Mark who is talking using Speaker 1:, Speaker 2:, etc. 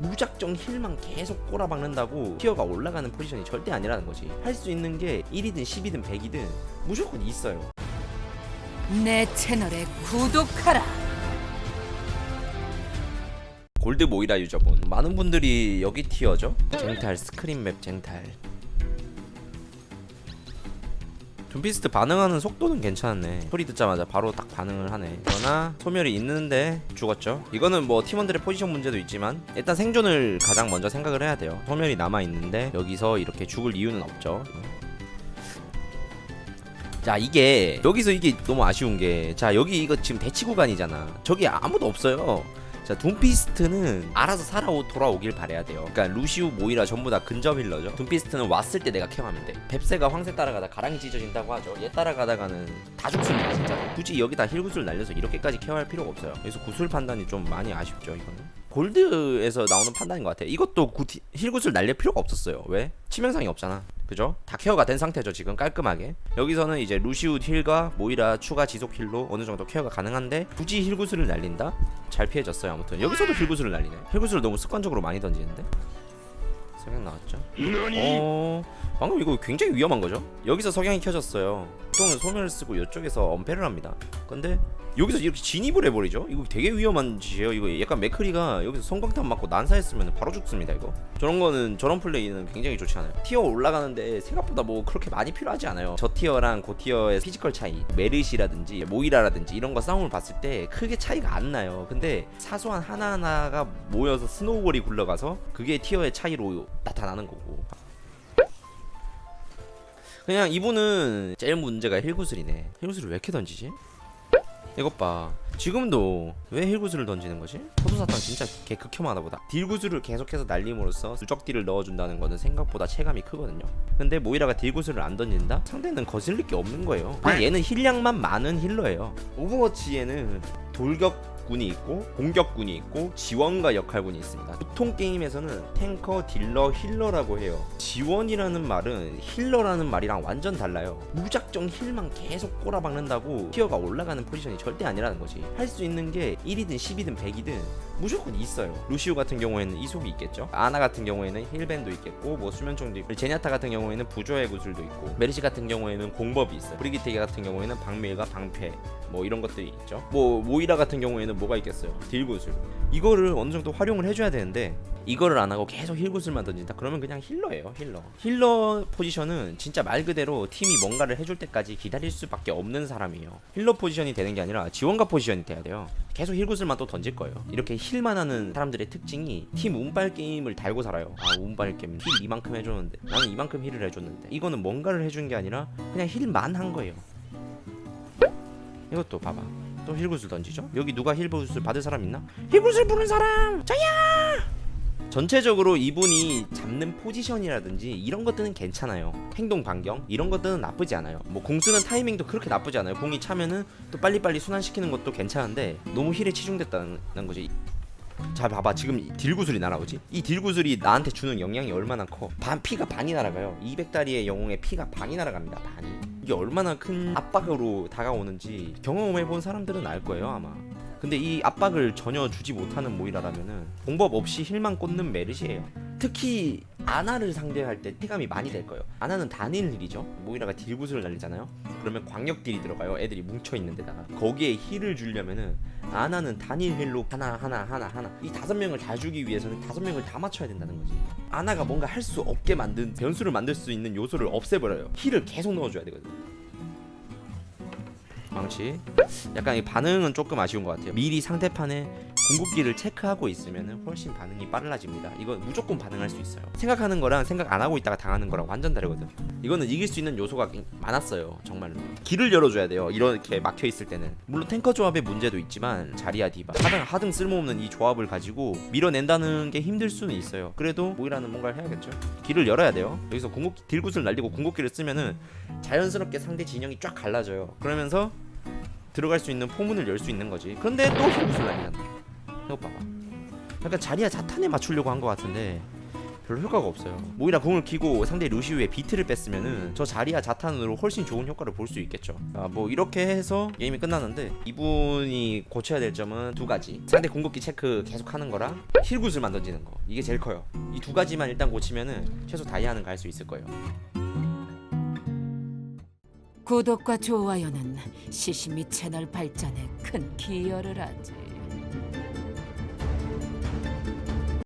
Speaker 1: 무작정 힐만 계속 꼬라박는다고 티어가 올라가는 포지션이 절대 아니라는 거지. 할 수 있는 게 1이든 10이든 100이든 무조건 있어요.
Speaker 2: 내 채널에 구독하라.
Speaker 1: 골드 모이라 유저분. 많은 분들이 여기 티어죠? 쟁탈 스크린 맵 쟁탈 둠피스트 반응하는 속도는 괜찮네. 소리 듣자마자 바로 딱 반응을 하네. 그러나 소멸이 있는데 죽었죠. 이거는 뭐 팀원들의 포지션 문제도 있지만 일단 생존을 가장 먼저 생각을 해야 돼요. 소멸이 남아있는데 여기서 이렇게 죽을 이유는 없죠. 자 이게 여기서 이게 너무 아쉬운 게 자 여기 이거 지금 대치 구간이잖아. 저기 아무도 없어요 자 둠피스트는 알아서 살아오 돌아오길 바래야 돼요. 그러니까 루시우 모이라 전부 다 근접 힐러죠. 둠피스트는 왔을 때 내가 케어하면 돼. 뱁새가 황새 따라가다 가랑이 찢어진다고 하죠. 얘 따라가다가는 다 죽습니다 진짜. 굳이 여기다 힐구슬 날려서 이렇게까지 케어할 필요가 없어요. 그래서 구슬 판단이 좀 많이 아쉽죠 이거는. 골드에서 나오는 판단인 것 같아요. 이것도 구, 힐구슬 날릴 필요가 없었어요. 왜? 치명상이 없잖아. 그죠? 다 케어가 된 상태죠 지금 깔끔하게. 여기서는 이제 루시우 힐과 모이라 추가 지속 힐로 어느 정도 케어가 가능한데 굳이 힐 구슬을 날린다? 잘 피해졌어요 아무튼. 여기서도 힐 구슬을 날리네. 힐 구슬을 너무 습관적으로 많이 던지는데? 석양 나왔죠? 어 방금 이거 굉장히 위험한 거죠? 여기서 석양이 켜졌어요. 보통은 소멸을 쓰고 이쪽에서 엄폐를 합니다. 근데 여기서 이렇게 진입을 해버리죠? 이거 되게 위험한 짓이에요 이거. 약간 맥크리가 여기서 성광탄 맞고 난사했으면 바로 죽습니다 이거. 저런 거는 저런 플레이는 굉장히 좋지 않아요. 티어 올라가는데 생각보다 뭐 그렇게 많이 필요하지 않아요. 저 티어랑 고 티어의 피지컬 차이 메르시라든지 모이라라든지 이런 거 싸움을 봤을 때 크게 차이가 안 나요. 근데 사소한 하나하나가 모여서 스노우볼이 굴러가서 그게 티어의 차이로 나타나는 거고 그냥 이분은 제일 문제가 힐구슬이네 힐구슬을 왜 이렇게 던지지? 이것 봐 지금도 왜 힐구슬을 던지는 거지? 포도사탕 진짜 개 극혐하다 보다 딜구슬을 계속해서 날림으로써 누적 딜을 넣어준다는 거는 생각보다 체감이 크거든요 근데 모이라가 딜구슬을 안 던진다? 상대는 거슬릴 게 없는 거예요 얘는 힐량만 많은 힐러예요 오버워치에는 돌격 군이 있고 공격군이 있고 지원가 역할군이 있습니다. 보통 게임에서는 탱커, 딜러, 힐러라고 해요. 지원이라는 말은 힐러라는 말이랑 완전 달라요. 무작정 힐만 계속 꼬라박는다고 티어가 올라가는 포지션이 절대 아니라는 거지. 할 수 있는 게 1이든 10이든 100이든 무조건 있어요. 루시우 같은 경우에는 이속이 있겠죠. 아나 같은 경우에는 힐밴도 있겠고 뭐 수면총도 있고 제냐타 같은 경우에는 부조의 구슬도 있고 메르시 같은 경우에는 공법이 있어요. 브리기테 같은 경우에는 방밀과 방패 뭐 이런 것들이 있죠. 뭐 모이라 같은 경우에는 뭐가 있겠어요? 딜구슬. 이거를 어느 정도 활용을 해줘야 되는데 이거를 안 하고 계속 힐구슬만 던진다. 그러면 그냥 힐러예요, 힐러. 힐러 포지션은 진짜 말 그대로 팀이 뭔가를 해줄 때까지 기다릴 수밖에 없는 사람이에요. 힐러 포지션이 되는 게 아니라 지원가 포지션이 돼야 돼요. 계속 힐구슬만 또 던질 거예요. 이렇게 힐만 하는 사람들의 특징이 팀 운빨 게임을 달고 살아요. 아 운빨 게임 힐 이만큼 해줬는데 나는 이만큼 힐을 해줬는데 이거는 뭔가를 해준 게 아니라 그냥 힐만 한 거예요. 이것도 봐봐. 또 힐구슬 던지죠? 여기 누가 힐구슬 받을 사람 있나? 힐구슬 부른 사람! 저야! 전체적으로 이분이 잡는 포지션이라든지 이런 것들은 괜찮아요. 행동 반경 이런 것들은 나쁘지 않아요. 뭐 공 쓰는 타이밍도 그렇게 나쁘지 않아요. 공이 차면은 또 빨리빨리 순환시키는 것도 괜찮은데 너무 힐에 치중됐다는 거지. 자 봐봐. 지금 이 딜구슬이 날아오지? 이 딜구슬이 나한테 주는 영향이 얼마나 커? 반, 피가 반이 날아가요. 200다리의 영웅의 피가 반이 날아갑니다 반이. 이게 얼마나 큰 압박으로 다가오는지 경험해본 사람들은 알 거예요 아마. 근데 이 압박을 전혀 주지 못하는 모이라라면은 공법 없이 힐만 꽂는 메르시예요. 특히 아나를 상대할 때 피감이 많이 될 거예요. 아나는 단일 힐이죠. 모이라가 딜구슬을 날리잖아요. 그러면 광역 딜이 들어가요. 애들이 뭉쳐 있는 데다가. 거기에 힐을 주려면은 아나는 단일 힐로 하나 하나 하나 하나. 이 다섯 명을 다 주기 위해서는 다섯 명을 다 맞춰야 된다는 거지. 아나가 뭔가 할 수 없게 만든 변수를 만들 수 있는 요소를 없애버려요. 힐을 계속 넣어줘야 되거든. 망치. 약간 이 반응은 조금 아쉬운 것 같아요. 미리 상대판의 궁극기를 체크하고 있으면 훨씬 반응이 빨라집니다. 이건 무조건 반응할 수 있어요. 생각하는 거랑 생각 안 하고 있다가 당하는 거랑 완전 다르거든 이거는 이길 수 있는 요소가 많았어요 정말로. 길을 열어줘야 돼요 이렇게 막혀 있을 때는. 물론 탱커 조합의 문제도 있지만 자리야 디바. 하등 하등 쓸모없는 이 조합을 가지고 밀어낸다는 게 힘들 수는 있어요. 그래도 모이라는 뭔가를 해야겠죠? 길을 열어야 돼요. 여기서 궁극기 딜굿을 날리고 궁극기를 쓰면은 자연스럽게 상대 진영이 쫙 갈라져요. 그러면서 들어갈 수 있는 포문을 열 수 있는 거지. 그런데 또 힐굿을 날리잖아 이거 봐봐. 약간 자리야 자탄에 맞추려고 한 것 같은데 별로 효과가 없어요. 모이라 궁을 키고 상대 루시우의 비트를 뺐으면은 저 자리야 자탄으로 훨씬 좋은 효과를 볼 수 있겠죠. 아, 뭐 이렇게 해서 게임이 끝났는데 이분이 고쳐야 될 점은 두 가지. 상대 궁극기 체크 계속 하는 거랑 힐굿을만 던지는 거. 이게 제일 커요. 이 두 가지만 일단 고치면은 최소 다이아는 갈 수 있을 거예요.
Speaker 2: 구독과 좋아요는 시시미 채널 발전에 큰 기여를 하지.